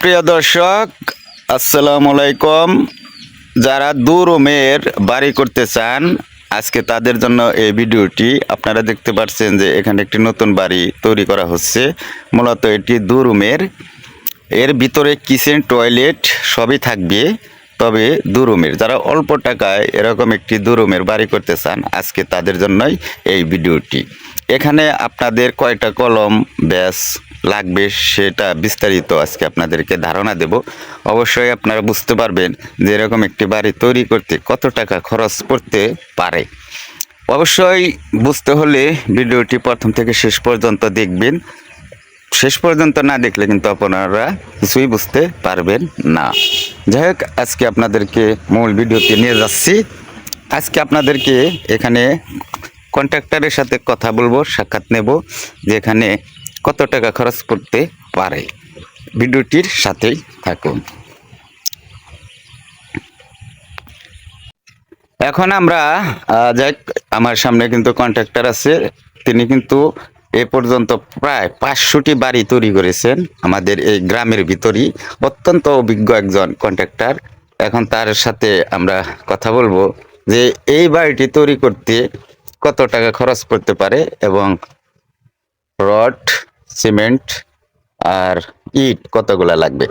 প্রিয় দর্শক, আসসালামু আলাইকুম। যারা দু রুমের বাড়ি করতে চান, আজকে তাদের জন্য এই ভিডিওটি আপনারা দেখতে পাচ্ছেন যে এখানে একটি নতুন বাড়ি তৈরি করা হচ্ছে। মূলত এটি দু রুমের এর ভিতরে কিচেন, টয়লেট সবই থাকবে, তবে দু রুমের যারা অল্প টাকায় এরকম একটি দু রুমের বাড়ি করতে চান, আজকে তাদের জন্যই এই ভিডিওটি। এখানে আপনাদের কয়টা কলম, ব্যাস লাগবে সেটা বিস্তারিত আজকে আপনাদেরকে ধারণা দেব। অবশ্যই আপনারা বুঝতে পারবেন যে এরকম একটি বাড়ি তৈরি করতে কত টাকা খরচ করতে পারে। অবশ্যই বুঝতে হলে ভিডিওটি প্রথম থেকে শেষ পর্যন্ত দেখবেন। শেষ পর্যন্ত না দেখলে কিন্তু আপনারা কিছুই বুঝতে পারবেন না। যাই হোক, আজকে আপনাদেরকে মূল ভিডিওতে নিয়ে যাচ্ছি। আজকে আপনাদেরকে এখানে কন্ট্রাক্টরের সাথে কথা বলব, সাক্ষাৎ নেব যে এখানে কত টাকা খরচ করতে পারে? ভিডিওটির সাথেই থাকুন। এখন আমরা যাই, আমার সামনে কিন্তু কন্ট্রাক্টর আছে। তিনি কিন্তু এ পর্যন্ত প্রায় পাঁচশোটি বাড়ি তৈরি করেছেন আমাদের এই গ্রামের ভিতরই। অত্যন্ত অভিজ্ঞ একজন কন্ট্রাক্টর এখন তার সাথে আমরা কথা বলব যে এই বাড়িটি তৈরি করতে কত টাকা খরচ করতে পারে এবং রড সিমেন্ট আর ইট কতগুলা লাগবে?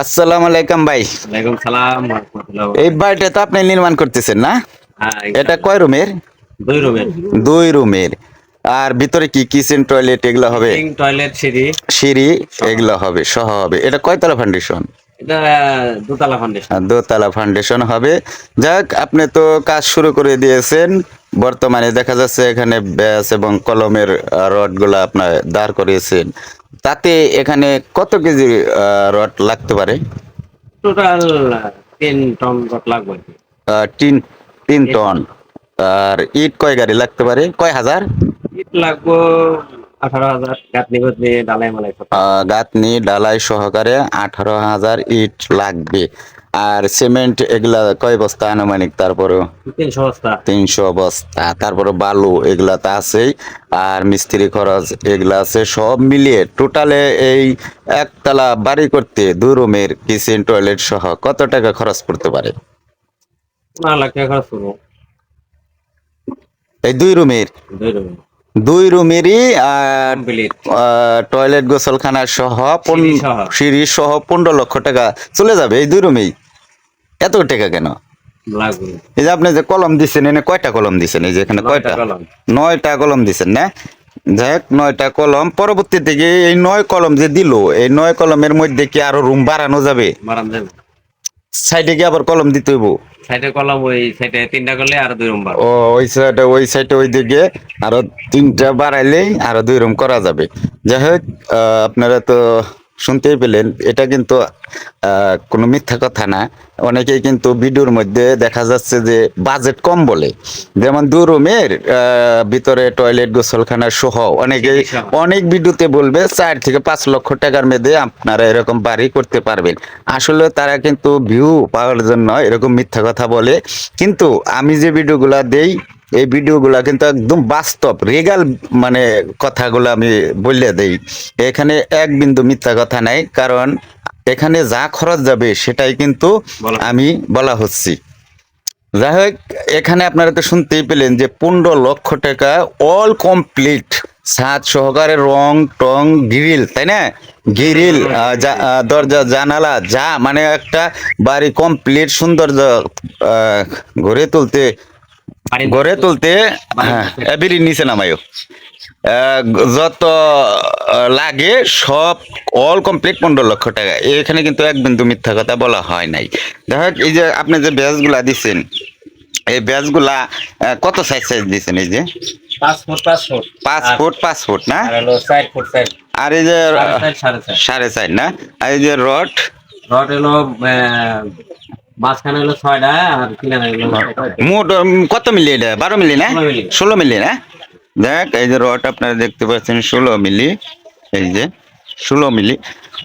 আসসালাম আলাইকুম ভাই। ওয়ালাইকুম সালাম এই বাড়িটা তো আপনি নির্মাণ করতেছেন না? হ্যাঁ এটা কয় রুমের? দুই রুমের। দুই রুমের। আর ভিতরে কি কিচেন টয়লেট এগুলো হবে? টয়লেট সিঁড়ি। সিঁড়ি এগুলো হবে সহ হবে। এটা কয়তলা ফাউন্ডেশন এটা দোতলা ফাউন্ডেশন দোতলা ফাউন্ডেশন হবে। যাক আপনি তো কাজ শুরু করে দিয়েছেন। বর্তমানে দেখা যাচ্ছে এখানে ব্যাস এবং কলমের রডগুলা আপনার দাঁড় করিয়েছেন। তাতে এখানে কত কেজি রড লাগতে পারে? টোটাল তিন টন রড লাগবে আর আহ, তিন তিন টন। আর ইট কয় গাড়ি লাগতে পারে? কয় হাজার? ইট লাগবো আঠারো হাজার গাঁথনি গাঁথনি ডালাই মালাই গাঁথনি ডালাই সহকারে আঠারো হাজার ইট লাগবে। আর সিমেন্ট এগুলা কয় বস্তা আনুমানিক তারপরেও? তিনশো বস্তা। তিনশো বস্তা। তারপরে বালু এগুলা তো আছেই। আর মিস্ত্রি খরচ এগুলা আছে সব মিলিয়ে টোটালে এই একতলা বাড়ি করতে দু রুমের কিচেন টয়লেট সহ কত টাকা খরচ পড়তে পারে? পনেরো লাখ টাকা খরচ করব এই দুই রুমের? দুই রুমে দুই রুমেরই টয়লেট গোসলখানা সহ সিঁড়ি সহ। পনেরো লক্ষ টাকা চলে যাবে এই দুই রুমেই। এত টাকা কেন? এই যে আপনি যে কলম দিচ্ছেন এনে কয়টা কলম দিচ্ছেন এই যে এখানে কয়টা? নয়টা কলম দিচ্ছেন না? যাই নয়টা কলম। পরবর্তী থেকে এই নয় কলম যে দিল এই নয় কলমের মধ্যে কি আরও রুম বাড়ানো যাবে। সাইডে কি আবার কলম দিতে হইব? সাইডে ওই সাইডে তিনটা করলে আর দুই রুম ওই সাইডে ওই সাইডে আরও তিনটা বাড়াইলেই আরও দুই রুম করা যাবে। যাই হোক আপনারা তো শুনতেই পেলেন। এটা কিন্তু কোনো মিথ্যা কথা না। অনেকেই কিন্তু ভিডিওর মধ্যে দেখা যাচ্ছে যে বাজেট কম বলে। যেমন দু রুমের ভিতরে টয়লেট গোসলখানা সহ অনেকেই অনেক ভিডিওতে বলবে চার থেকে পাঁচ লক্ষ টাকার মধ্যে আপনারা এরকম বাড়ি করতে পারবেন। আসলে তারা কিন্তু ভিউ পাওয়ার জন্য এরকম মিথ্যা কথা বলে। কিন্তু আমি যে ভিডিওগুলা দেই এই ভিডিওগুলা কিন্তু একদম বাস্তব রেগাল মানে কথাগুলো আমি বলে দেই। এখানে এক বিন্দু মিথ্যা কথা নাই কারণ এখানে যা খরচ যাবে সেটাই কিন্তু আমি বলা হচ্ছি। যাই হোক এখানে আপনারা তো শুনতেই পেলেন যে পনেরো লক্ষ টাকা অল কমপ্লিট ছাদ সহকারে রং টং গ্রিল তাই না? গ্রিল আহ, দরজা জানালা যা মানে একটা বাড়ি কমপ্লিট সৌন্দর্য গড়ে তুলতে গড়ে তুলতে হ্যাঁ এবিরি নিচে নামাইও। আহ, যত লাগে সব অল কমপ্লিট পনেরো লক্ষ টাকা। এখানে কিন্তু এক বিন্দু মিথ্যা কথা বলা হয় নাই। দেখ এই যে আপনি যে ব্যাচগুলা দিচ্ছেন এই ব্যাচগুলা আহ, কত সাইজ সাইজ দিচ্ছেন এই যে? পাঁচ ফুট পাঁচ ফুট। না? আর এই যে সাড়ে চার না? আর এই যে রড? রড হলো আহ, মাঝখানে হলো ছয়টা আর কিনারে মোট কত মিলি এটা? বারো মিলি না? ষোলো মিলি। না? দেখ এই যে রড আপনারা দেখতে পাচ্ছেন ষোলো মিলি। এই যে ষোলো মিলি।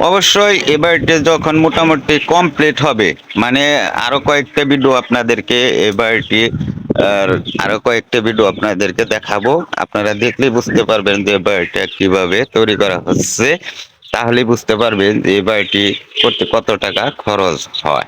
অবশ্যই এবারটা যখন মোটামুটি কমপ্লিট হবে মানে আরও কয়েকটা ভিডিও আপনাদেরকে এবারটি আর আরও কয়েকটা ভিডিও আপনাদেরকে দেখাবো। আপনারা দেখলেই বুঝতে পারবেন যে এবারটা কীভাবে তৈরি করা হচ্ছে। তাহলে বুঝতে পারবেন যে বাড়িটি করতে কত টাকা খরচ হয়।